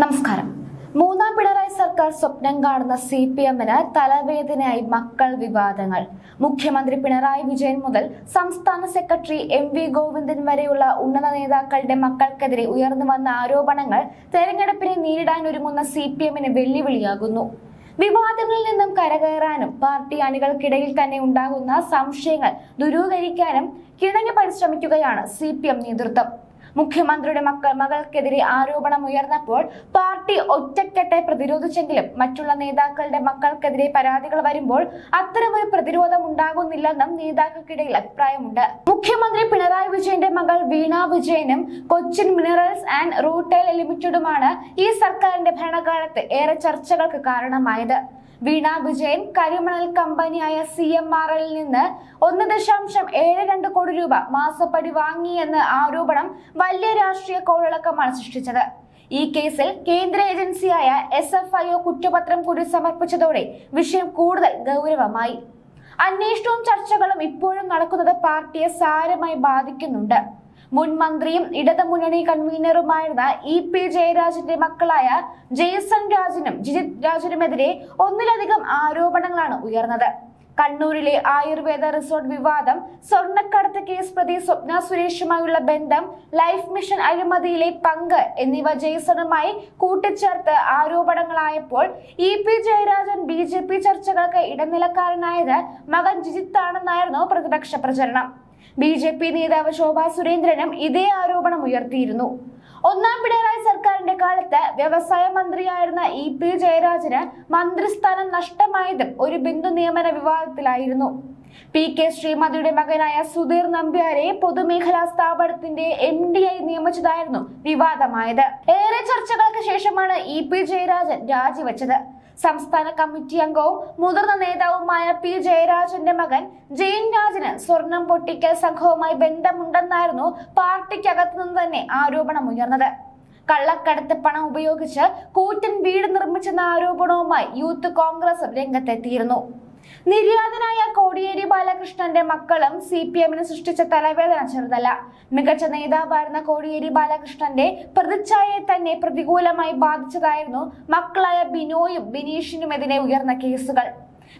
നമസ്കാരം. മൂന്നാം പിണറായി സർക്കാർ സ്വപ്നം കാണുന്ന സി പി എമ്മിന് തലവേദനയായി മക്കൾ വിവാദങ്ങൾ. മുഖ്യമന്ത്രി പിണറായി വിജയൻ മുതൽ സംസ്ഥാന സെക്രട്ടറി എം വി ഗോവിന്ദൻ വരെയുള്ള ഉന്നത നേതാക്കളുടെ മക്കൾക്കെതിരെ ഉയർന്നു വന്ന ആരോപണങ്ങൾ തെരഞ്ഞെടുപ്പിനെ നേരിടാൻ ഒരുങ്ങുന്ന സി പി എമ്മിന് വെല്ലുവിളിയാകുന്നു. വിവാദങ്ങളിൽ നിന്നും കരകയറാനും പാർട്ടി അണികൾക്കിടയിൽ തന്നെ ഉണ്ടാകുന്ന സംശയങ്ങൾ ദുരൂകരിക്കാനും കിണങ്ങി പരിശ്രമിക്കുകയാണ് സി പി എം നേതൃത്വം. മുഖ്യമന്ത്രിയുടെ മക്കൾ മകൾക്കെതിരെ ആരോപണം ഉയർന്നപ്പോൾ പാർട്ടി ഒറ്റക്കെട്ടെ പ്രതിരോധിച്ചെങ്കിലും മറ്റുള്ള നേതാക്കളുടെ മക്കൾക്കെതിരെ പരാതികൾ വരുമ്പോൾ അത്തരമൊരു പ്രതിരോധം ഉണ്ടാകുന്നില്ലെന്നും നേതാക്കൾക്കിടയിൽ അഭിപ്രായമുണ്ട്. മുഖ്യമന്ത്രി പിണറായി വിജയന്റെ മകൾ വീണ വിജയനും കൊച്ചിൻ മിനറൽസ് ആൻഡ് റൂട്ടെയിൽ ലിമിറ്റഡുമാണ് ഈ സർക്കാരിന്റെ ഭരണകാലത്ത് ഏറെ ചർച്ചകൾക്ക് കാരണമായത്. വീണ വിജയൻ കരിമണൽ കമ്പനിയായ സി എം ആർ എല്ലിൽ നിന്ന് ഒന്ന് ദശാംശം ഏഴ് രൂപ മാസപ്പടി വാങ്ങിയെന്ന ആരോപണം വലിയ രാഷ്ട്രീയ കോളിളക്കമാണ് സൃഷ്ടിച്ചത്. ഈ കേസിൽ കേന്ദ്ര ഏജൻസിയായ എസ് എഫ് ഐ ഒ കുറ്റപത്രം കൂടി സമർപ്പിച്ചതോടെ വിഷയം കൂടുതൽ ഗൗരവമായി. അന്വേഷണവും ചർച്ചകളും ഇപ്പോഴും നടക്കുന്നത് പാർട്ടിയെ സാരമായി ബാധിക്കുന്നുണ്ട്. മുൻ മന്ത്രിയും ഇടതുമുന്നണി കൺവീനറുമായിരുന്ന ഇ പി ജയരാജന്റെ മക്കളായ ജെയ്സൺ രാജനും ജിജിത് രാജിനുമെതിരെ ഒന്നിലധികം ആരോപണങ്ങളാണ് ഉയർന്നത്. കണ്ണൂരിലെ ആയുർവേദ റിസോർട്ട് വിവാദം കേസ് പ്രതി സ്വപ്ന സുരേഷുമായുള്ള ബന്ധം ലൈഫ് മിഷൻ അഴിമതിയിലെ പങ്ക് എന്നിവ ജെയ്സണുമായി കൂട്ടിച്ചേർത്ത് ആരോപണങ്ങളായപ്പോൾ E P Jayarajan B J P ചർച്ചകൾക്ക് ഇടനിലക്കാരനായത് മകൻ ജിജിത്താണെന്നായിരുന്നു പ്രതിപക്ഷ പ്രചരണം. ബി ജെ പി നേതാവ് ശോഭാ സുരേന്ദ്രനും ഇതേ ആരോപണം ഉയർത്തിയിരുന്നു. ഒന്നാം പിണറായി സർക്കാരിന്റെ കാലത്ത് വ്യവസായ മന്ത്രിയായിരുന്ന ഇ പി ജയരാജന് മന്ത്രിസ്ഥാനം നഷ്ടമായതും ഒരു ബിന്ദു നിയമന വിവാദത്തിലായിരുന്നു. പി കെ ശ്രീമതിയുടെ മകനായ സുധീർ നമ്പ്യാരെ പൊതുമേഖലാ സ്ഥാപനത്തിന്റെ എം ഡി ആയി നിയമിച്ചതായിരുന്നു വിവാദമായത്. ഏറെ ചർച്ചകൾക്ക് ശേഷമാണ് ഇ പി ജയരാജൻ രാജിവെച്ചത്. സംസ്ഥാന കമ്മിറ്റി അംഗവും മുതിർന്ന നേതാവുമായ പി ജയരാജന്റെ മകൻ ജയൻ രാജന് സ്വർണം പൊട്ടിക്കൽ സംഘവുമായി ബന്ധമുണ്ടെന്നായിരുന്നു പാർട്ടിക്കകത്തു നിന്ന് തന്നെ ആരോപണം ഉയർന്നത്. കള്ളക്കടത്ത് പണം ഉപയോഗിച്ച് കൂറ്റൻ വീട് നിർമ്മിച്ചെന്ന ആരോപണവുമായി യൂത്ത് കോൺഗ്രസ് രംഗത്തെത്തിയിരുന്നു. നിര്യാതനായ കോടിയേരി ബാലകൃഷ്ണന്റെ മക്കളും സി പി എമ്മിന് സൃഷ്ടിച്ച തലവേദന ചെറുതല്ല. മികച്ച നേതാവായിരുന്ന കോടിയേരി ബാലകൃഷ്ണന്റെ പ്രതിച്ഛായയെ തന്നെ പ്രതികൂലമായി ബാധിച്ചതായിരുന്നു മക്കളായ ബിനോയും ബിനീഷിനുമെതിരെ ഉയർന്ന കേസുകൾ.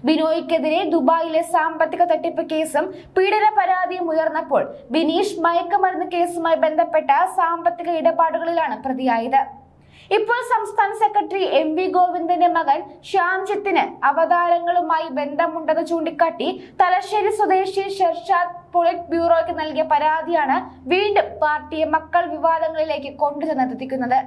ബിനോയ്ക്കെതിരെ ദുബായിലെ സാമ്പത്തിക തട്ടിപ്പ് കേസും പീഡന പരാതിയും ഉയർന്നപ്പോൾ ബിനീഷ് മയക്കുമരുന്ന് കേസുമായി ബന്ധപ്പെട്ട സാമ്പത്തിക ഇടപാടുകളിലാണ് പ്രതിയായത്. ഇപ്പോൾ സംസ്ഥാന സെക്രട്ടറി എം വി ഗോവിന്ദന്റെ മകൻ ശ്യാംജിത്തിന് അവതാരങ്ങളുമായി ബന്ധമുണ്ടെന്ന് ചൂണ്ടിക്കാട്ടി തലശ്ശേരി സ്വദേശി ഷെർഷാദ് പൊളിറ്റ് ബ്യൂറോയ്ക്ക് നൽകിയ പരാതിയാണ് വീണ്ടും പാർട്ടിയെ മക്കൾ വിവാദങ്ങളിലേക്ക് കൊണ്ടുചെന്നെത്തിക്കുന്നത്.